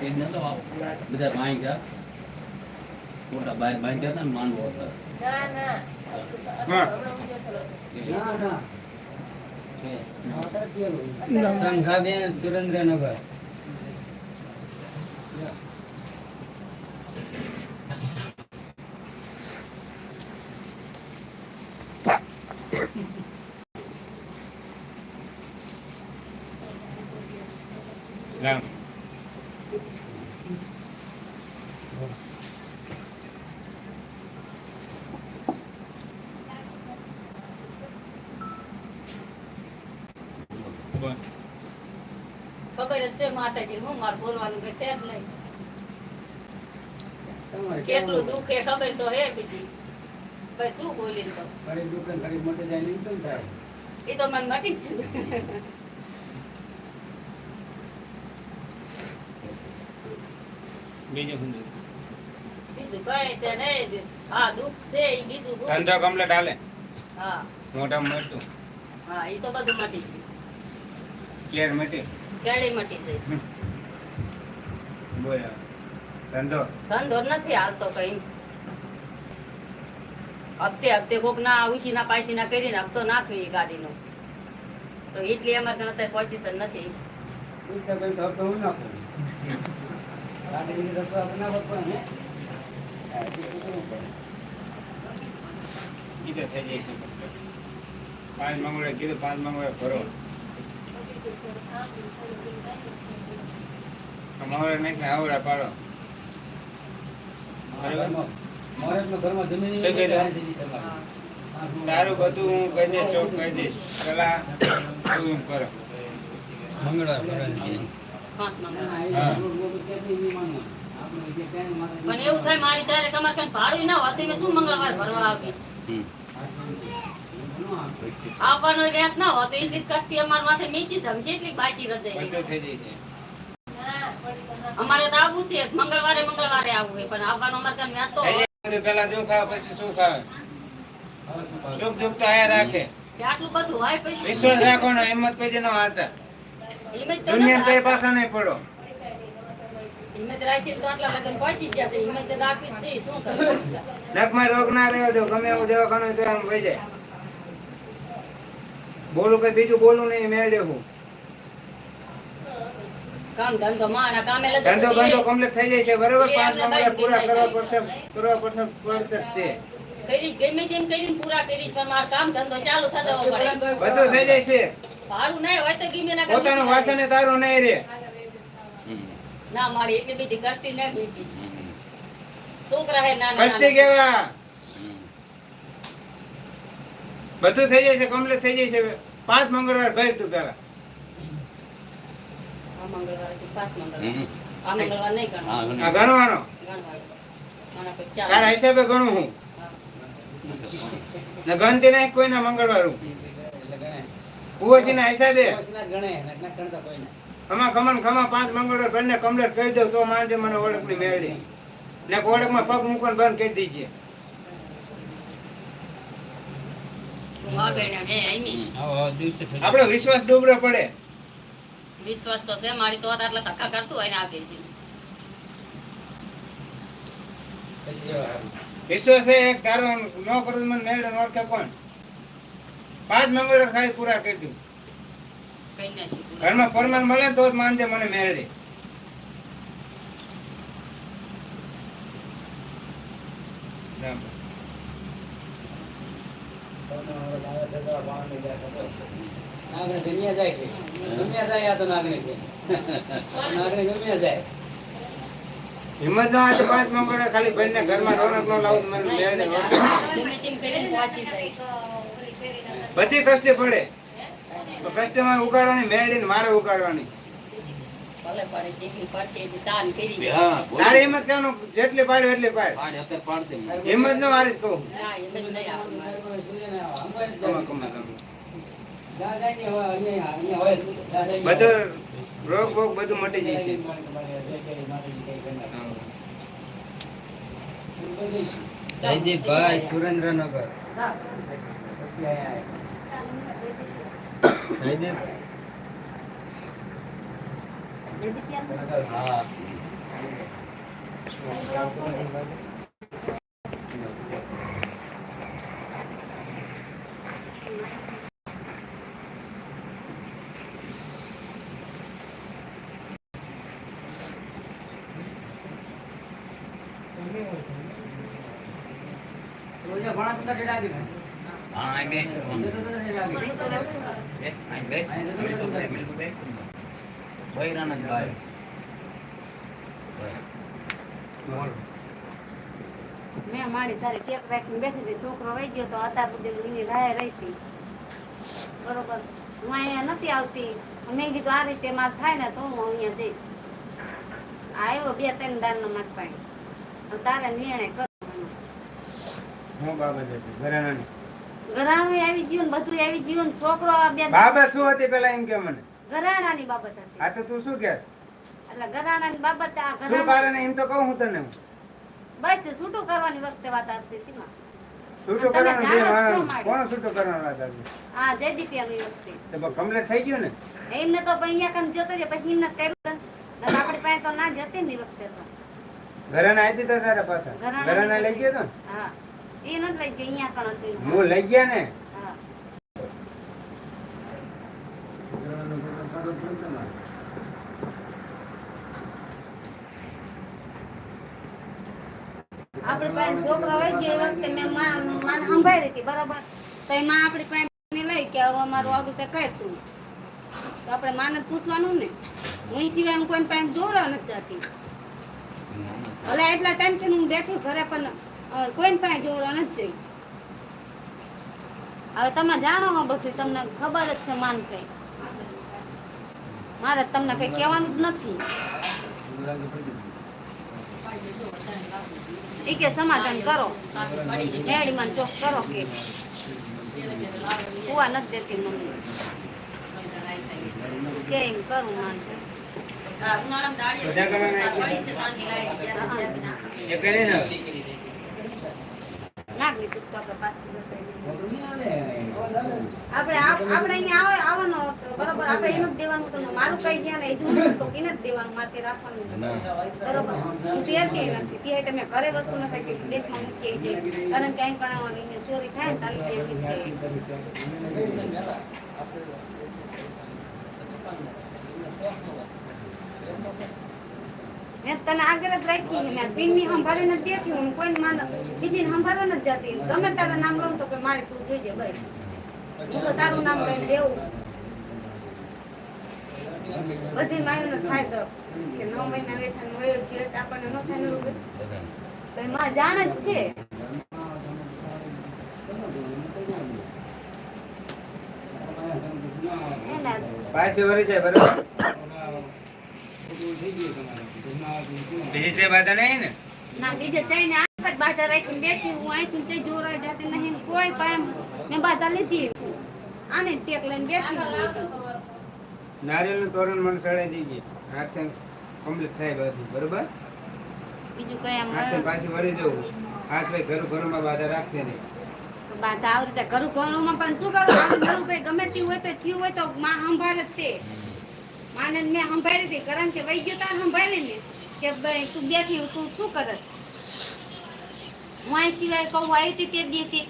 બધા બાઈ ગયા મોટા બાય બાઈ ગયા હતા ને. માનવો હતા સંઘાબેન સુરેન્દ્રનગર. ખબર જ છે માતાજી હું મારે બોલવાનું કઈ છે જ નહીં કેટલું દુઃખ એ ખબર તો હે બીજી ભાઈ શું બોલી તો ઘડી દુકાન ઘડી મોટી જાય ને થાય એ તો મને મટી જ બીજું કઈ છે નહીં હા દુઃખ છે એ બીજું ધંધો કમ્પ્લીટ હાલે? હા. મોટા મોટું હા એ તો બધું મટી ગયું. ક્લિયર મટી? કેળી મટી જાય બોલ. ધંધો? ધંધો નથી હાલતો કઈ. હપ્તે હપ્તે કોક ના ઉછી ના પાછી ના કરીને હપ્તો નાખવી એ ગાડીનો. તો એટલી અમારે અત્યારે પોઝિશન નથી. ને કરવું પડે. તો થઈ જાય છે પાંચ મંગળે કીધું પાંચ મંગળે ભરો. મંગળે નહીં આવડા પાડો. તારું બધું હું કહી દઈશ ચોક કહી દઈશ. કલા તું કરો. મંગળવાર ભરવાનું છે. પાંચ ના, મંગળ ના, એ હા. લોકો- લોકો ક્યાંથી નહીં માનવાનું. આપણે જે કાંઈ માથે પણ એવું થાય મારી ચારે કમાર કઈ ભાડું ના હોત મેં શું મંગળવાર ભરવા આવી હમ. ઘણું આમ. આવવાનો રેત ના હોત એટલી કટ્ટી અમાર માથે મીચી સમજે એટલી બાચી રજાઈ બધું થઈ જાય છે અમારે તો આવવું છે મંગળવારે મંગળવારે આવવું છે પણ આવવાનો અમારે ત્યાં તો પેલા જો ખાવ પછી શું ખાવે હવે શું કરવું? સુખ દુઃખ તો આયા રાખે આટલું બધું હોય પછી વિશ્વાસ રાખો હિંમત કોઈ જ ન હારતા હિંમત તો દુનિયા કઈ પાછા નહીં પડો. હિંમત રાખી તો આટલા લગન પહોંચી ગયા છે. હિંમત રાખી જ છે. શું કરવું? નખમાં રોગ ના રહ્યો તો ગમે એવું દવાખાનું તો આમ વહી જાય. બોલું કઈ બીજું બોલું નહીં મેળે હું. કામ ધંધો માણા કામે લગન ધંધો તો કમ્પ્લીટ થઈ જાય છે બરોબર? પાંચ આપણે પૂરા કરવા પડશે કરવા પડશે પડશે તે. કરીશ ગમે તેમ કરીને પૂરા કરીશ પણ મારું કામ ધંધો ચાલુ થતો પડે બધું થઈ જાય છે. ભાડું નહીં હોય તો ગીમે ના પોતાનું વાસણ તારું નહીં રે ના મારી એટલી બધી કસ્તી ના બેચી છોકરા હે નાના કસ્તી કેવા? બધું થઈ જાય છે કમ્પ્લીટ થઈ જાય છે પાંચ મંગળવાર ભાઈ તું પેલા આ પાંચ મંગળવાર. હમ. મંગળવાર નહીં હા, ગણવાનું. તારા હિસાબે ગણું હું. ગણતી નહીં કોઈના મંગળવાર. હું. કુવસી ના હિસાબે ગણે, ગણતા કોઈ આમાં ખમા પાંચ મંગળવાર બંને કમ્પ્લીટ કરી દઉં તો માનજે મને ઓળખની મેળવી ને ઓળખમાં પગ મૂકવાનું બંધ કરી થઈ જાય. આપડો વિશ્વાસ ડૂબરો પડે. વિશ્વાસ તો છે મારી તો આટલા ધક્કા કરતું હોય ને આ જાય. વિશ્વાસ છે એક તારો ન કરું મને મેળવે ઓળખે કોણ? પાંચ મંગળવાર ખાલી પૂરા કરી દઉં. ઘરમાં ફરમાન મળે તો જ માનજે મને મેળે દુનિયા જાય છે. દુનિયા જાય આ તો નાગણે છે. નાગણે દુનિયા જાય. હિંમત ના આજે પાંચ મંગળવાર ખાલી બંને ઘરમાં રોનક નો લાવું મને બધી કષ્ટી પડે. તો કષ્ટમાં ઉગાડવાની મેળવીને મારે ઉગાડવાની. તારી હિંમત કેવાનું જેટલી પાડ્યો એટલી પાડ. હિંમત નો હારીશ કહું. બધું રોગ બોગ બધું મટી જશે જયદીપભાઈ સુરેન્દ્રનગર. જયદીપ હા રોજે ઘણા બધા ડેડા આવી ભાઈ. હા આ બે રોજે તો બધા ડેડા આવી. નહીં તો લેવું છે. મેં મારી તારે કેક રાખીને બેઠી હતી. છોકરો વહી ગયો તો અત્યાર બધી એની રાહે રહી હતી. બરોબર. હું અહીંયા નથી આવતી. મેં કીધું આ રીતે મારે થાય ને તો હું અહીંયા જઈશ. આવ્યો બે ત્રણ દાન માર હવે તારે નિર્ણય કરો હું બાબત હતી ઘરાણું આવી ગયું ને બધું આવી ગયું ને છોકરો બે બાબત શું હતી પેલા એમ કે મને? ઘરાણાની બાબત હતી. આ તો તું શું કે? એટલે ઘરાણાની બાબત આ શું ઘરાણા કારણ એમ તો કહું હું તને બસ છૂટું કરવાની વખતે વાત આવતી હતી માં છૂટું કરવાનું બે. કોણ છૂટું કરવાનું વાત હતી હા જયદીપિયાની વખતે. તો કમ્પ્લીટ થઈ ગયું ને? એમને તો અહીંયા કમ જતો રહ્યો પછી એમને કર્યું ને આપણી પાસે તો ના જતી ને વખતે તો. ઘરેણા આવી હતા તારા પાછા. ઘરેણા લઈ ગયો તો હા. એ નથી લઈ ગયો અહીંયા કણ હતું. હું લઈ ગયા ને? હા. પાસે છોકરો હોય છે વખતે મેં માં માને સંભાળી હતી બરાબર? તો એ માં આપણી પાસે લઈ કે હવે અમારું આવડું તે કહે તું તો આપણે માને પૂછવાનું ને? હું સિવાય હું કોઈ પાસે જોવા નથી જતી. ભલે એટલા ટાઈમથી હું બેઠી ઘરે પણ કોઈની પાસે જોવા નથી હવે તમે જાણો બધું તમને ખબર જ છે માન કઈ. મારે તમને કઈ કહેવાનું જ નથી. ઈ કે સમાધાન કરો. મેળીમાં ચોક કરો કે. કુવા નથી દેતી મમ્મી. કે એમ કરું માન? બધા ઘરેણા એ ને તો આપણે પાછી આપણે આપણે અહીંયા આવે આવવાનો બરોબર આપણે એનું જ દેવાનું ને મારું કઈ ગયા ને જૂનું તો એને જ દેવાનું મારે રાખવાનું બરોબર હું ય નથી તે ઘરે વસ્તુ નથી કે દેશમાં મૂકી જાય કારણ કે અહીં પણ અહીંયા ચોરી થાય ને તાલી જેવી રીતે મેં તને આગળ જ રાખી. મેં પીનની સંભાળીને જ બેઠી હું કોઈને માન, બીજીને સંભાળવા નથી જતી ગમે તારું નામ લઉં તો કે મારે તું જોઈજે બસ. હું તો તારું નામ લઈને દેવું બધી માયુનો ફાયદો કે નવ મહિના વેઠાનો વયો છે આપણને ન થાય, ને રૂપે તો એ માં જાણ જ છે. એના વરી જાય, બરાબર? બીજી કઈ બાધા નહીં ને ના બીજે જઈને આંખ બાધા રાખીને બેઠી હું અહીંથી જઈ જોરાઈ જાતી નહીં કોઈ પામ મેં બાધા લીધી આને ટેક લઈને બેઠી નારિયેળનું તોરણ મને દીધી હાથે કમ્પ્લીટ થાય બધું બરોબર? બીજું કઈ આમ હાથે પાછી વળી જવું. હાથ ભાઈ ઘર ઘરમાં બાધા રાખશે નહીં. બાધા આવી રીતે ઘરું ઘરમાં પણ શું કરું? ભાઈ ગમે તે હોય તો થયું હોય તો માં સંભાળે જ તે. માને મેં સંભાળી હતી કારણ કે વહી ગયો તાર સંભાળી ને કે ભાઈ તું બેઠી તું શું કરસ હું આ સિવાય કહું આવી હતી તે દી હતી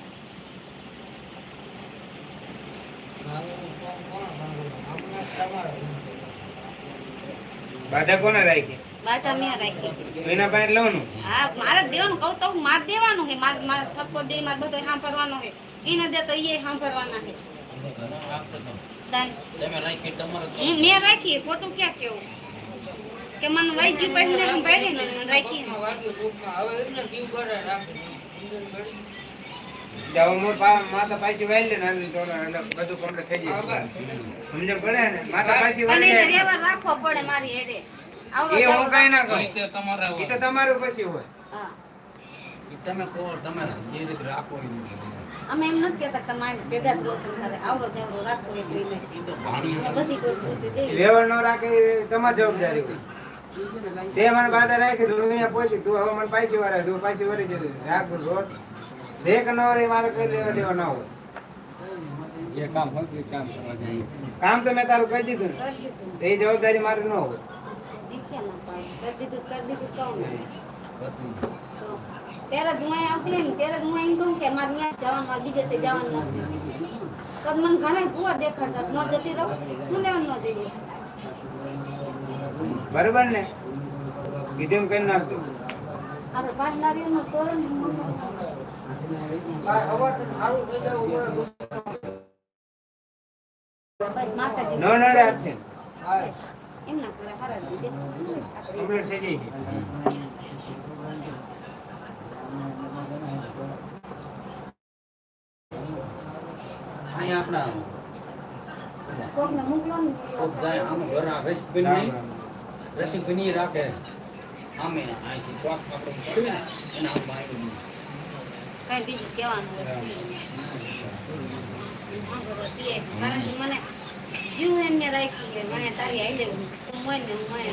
બાધા કોને રાખી? બાધા મેં રાખી. એના પાસે હા મારે દેવાનું. કહું તો હું મારે દેવાનું હે. માર માર ઠપકો દે માર બધો સાંભળવાનો હે. એને દે તો એ સાંભળવાના દાન તમે રાખી તમારે હું મેં રાખી ખોટું ક્યાં કેવું? કે મને વહી ગયું પછી મેં ને મને રાખી. જાવ મોર પા માતા પાછી વાળી લે બધું કમ્પ્લીટ થઈ જાય. સમજ પડે ને? માતા પાછી અને લે વ્યવહાર રાખવો પડે મારી હેડે. એ હું કઈ ના એ તો તમારું પછી હોય. હા. તમે કહો તમે જે રીતે રાખો એ રીતે. અમે એમ નથી કહેતા કે તમે આવીને ભેગા જ રહો તમારે આવડો જેવડો રાખો એ કોઈ નહીં. બધી પરિસ્થિતિ દેવી. વ્યવહાર ન રાખે તમારી જવાબદારી હોય તે મને બાધા રાખી તું અહીંયા પહોંચી તું હવે મને પાછી વારે તું પાછી વળી જતું રાખ રોટ જે કે ન રે મારે કઈ લેવા દેવા ના હોય એ કામ હોય તે કામ કરવા જાય કામ તો મેં તારું કહી દીધું ને કરી દીધું. એ જવાબદારી મારી ન હોય? કરી દીધું કરી દીધું. તો ત્યારે જ હું અહીંયા આવતી ને ત્યારે જ હું અહીં કહું કે મારે ત્યાં જવાનું મારે બીજે તે જવાનું નથી. તો મને ઘણા ભૂવા દેખાડતા ન જતી રહું. શું લેવાનું ન જઈએ? બરોબર ને? કીધું કરી નાખજો. અરે પાંચ નારીઓનું તોરણ ન. એમ ના કરે હારા દીધે કમ્પ્લીટ થઈ જાય છે અહીંયા આપણા આમ. રાખે. અહીંથી ચોક આપણે પડ્યું ને એના આમ આવી કઈ બીજું કહેવાનું કારણ કે મને જીવ એમને રાખ્યું કે મને તારી આઈ લેવું હું મોય ને હું મોય.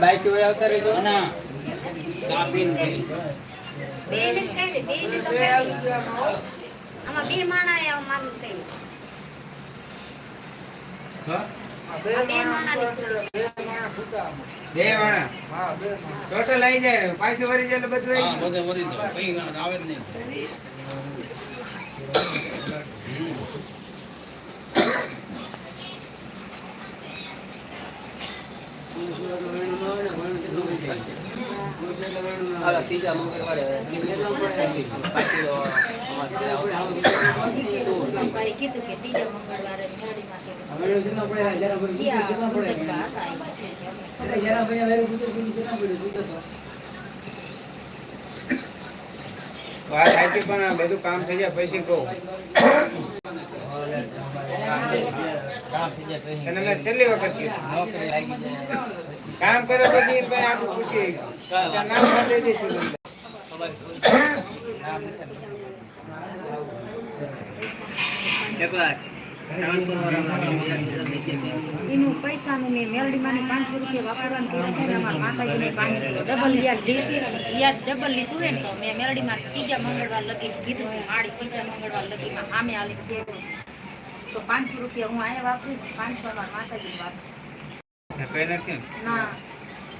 બાઈક હોય આવતા રહેજો ના સાબીન ભાઈ બે ને કઈ દે બે ને તો કઈ દે. આમાં બે માણા આયા મારું કઈ આ બે માણાની સૂચી. બે વાણા ટોટલ આવી જાય પાછી વરી જાય એટલે બધું બધે વરી દો કઈ આવે જ નહીં. ત્રીજા મંગળવારે કીધું કે ત્રીજા મંગળવારે મેળીમાં કે જ્યાં મુદતમાં હતા વાત સાચી પણ બધું કામ થઈ જાય પૈસી કહું. કામ થઈ જાય વખત કીધું. નોકરી લાગી જાય. કામ કરે પછી ભાઈ આટલું ખુશી નામ કાઢી દઈશું એનું પૈસાનું મેં મેલડીમાં પાંચસો રૂપિયા વાપરવાનું અમારા માતાજીને પાંચસો ડબલ યાદ લીધી યાદ ડબલ લીધું હોય ને તો મેં મેલડીમાં ત્રીજા મંગળવાર લગી કીધું કે મારી ત્રીજા મંગળવાર લગીમાં સામે આલી તો પાંચસો રૂપિયા હું અહીંયા વાપરી પાંચસો અમારા માતાજીને વાપરી. કઈ નથી.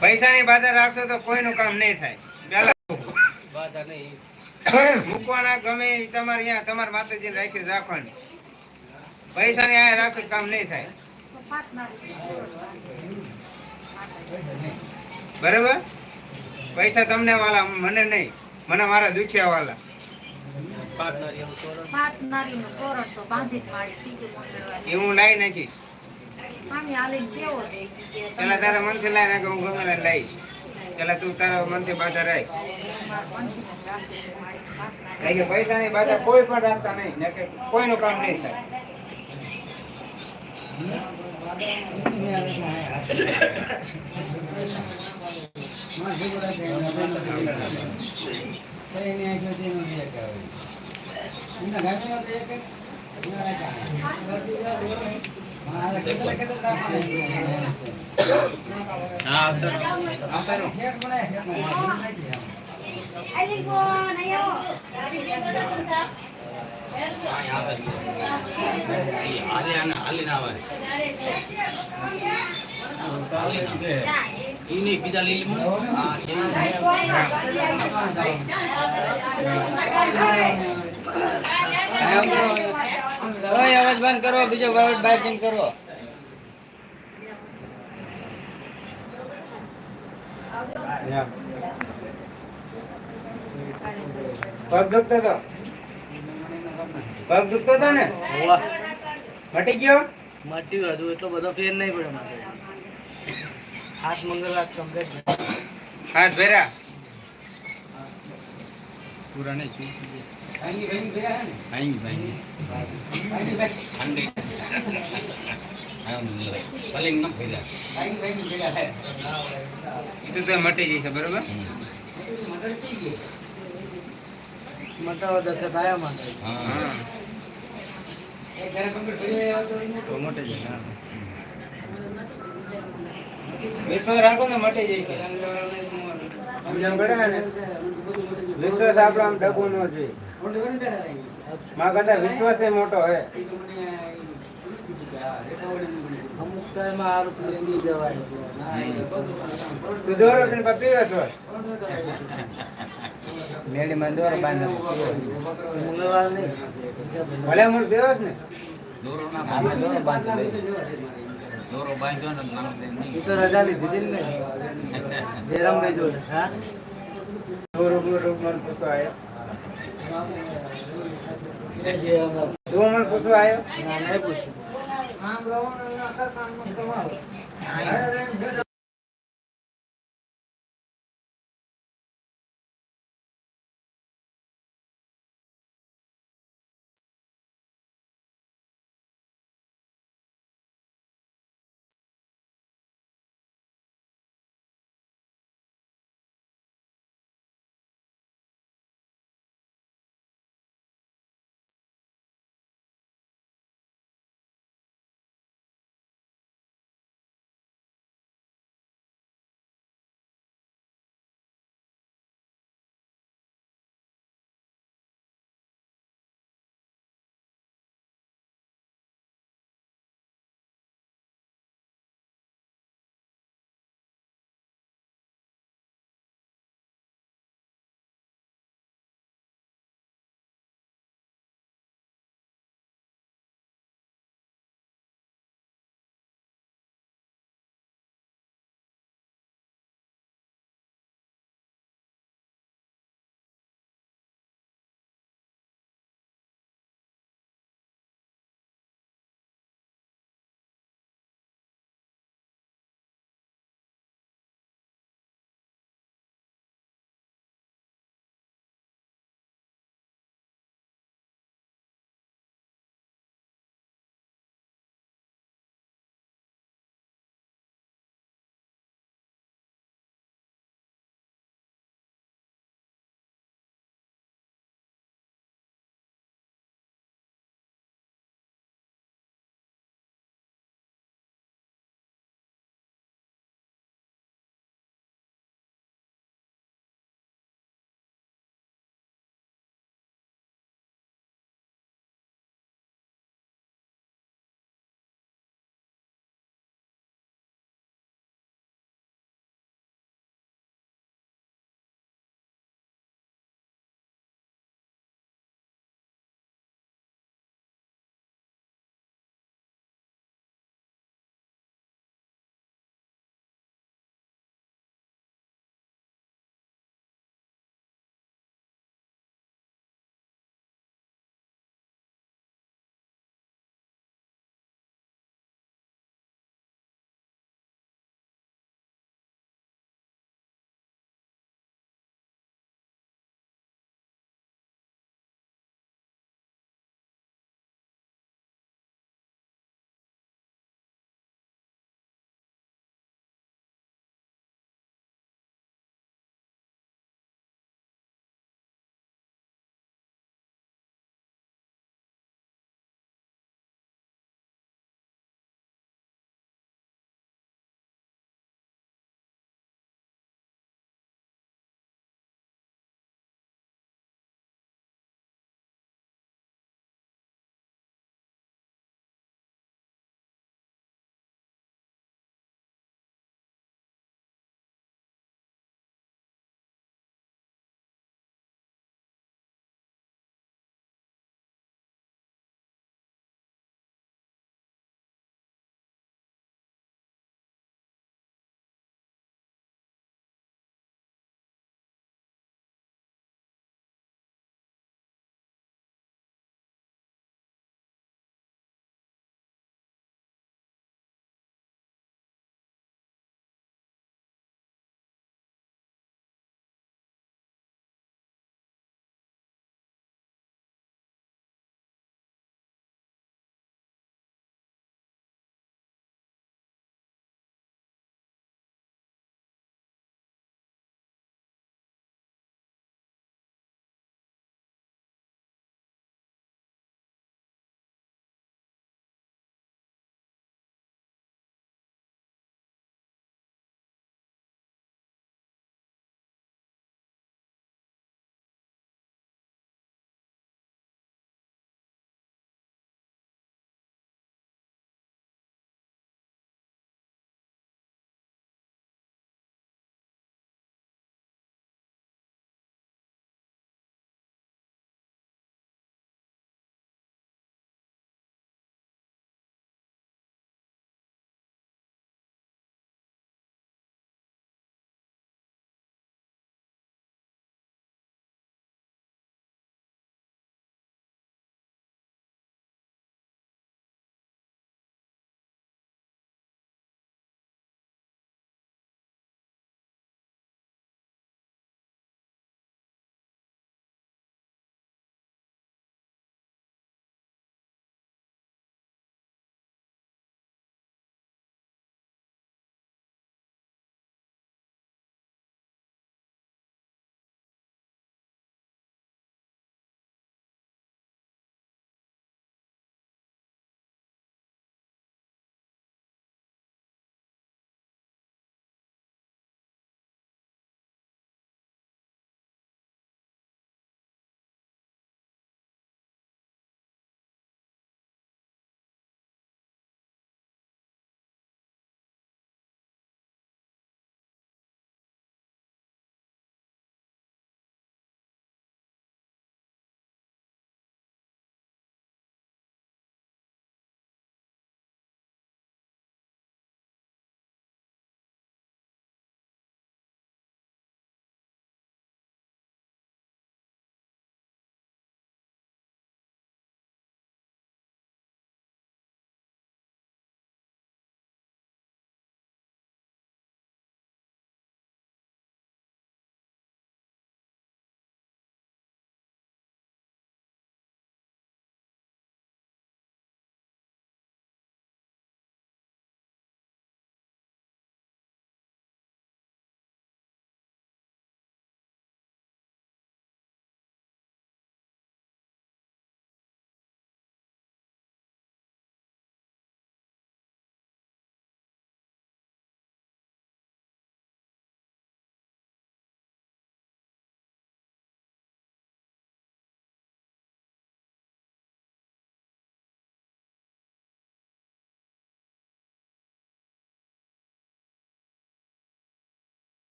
પૈસાની બાધા રાખશો તો કોઈનું કામ નહીં થાય. બાધા નહીં. મૂકવાના ગમે તમારે અહીંયા તમારે માતાજીને રાખી રાખવાની. પૈસાની અહીંયા રાખશો કામ નહીં થાય. બરાબર? પૈસા તમને વાલા મને નહીં. મને મારા દુખિયા વાલા. હું લાવી નાખીશ. પેલા તારા મનથી લાવી નાખે હું ગમે લઈશ. પેલા તું તારા મનથી બાધા રાખ. કારણ કે પૈસાની બાધા કોઈ પણ રાખતા નહીં કોઈ કે કોઈનું કામ નહીં થાય. હા આવતા રહો. આવતા અવાજ બંધ કરો બીજો વાવડ કરો. પગ દુખતો હતો પગ દુખતો હતો ને? મટી ગયો? મટી ગયો હજુ એટલો બધો ફેર નહીં પડ્યો મારે. હાથ મંગલનાથ સમજ હાથ ભેરા પૂરા નહીં ભાઈ ઠંડી. સલિંગ ન હે. એ તો તો મટી જશે બરોબર? મટાવા દર્શન થયા. માટે હા. એ ઘરે કમ્પ્લીટ તો મટી. હા. વિશ્વાસ રાખો ને મટી જશે ને? વિશ્વાસ આપણો આમ ડગો ન જોઈએ. માં કરતા વિશ્વાસ એ મોટો હે. અમુક ટાઈમ આ રૂપિયા બી જવાય. તું દોરો દોરો બાંધો. ભલે મૂળ પીરસ ને. દોરો ના આપણે દોરો બાંધી દોરો બાંધ્યો ને નામ દે એ નહીં તો રજા લીધી હતી ને. જયરામભાઈ જો હા? દોરો બોરો મને એ જયરામભાઈ. તું મને પૂછવા આવ્યો? ના, નહીં પૂછ્યું.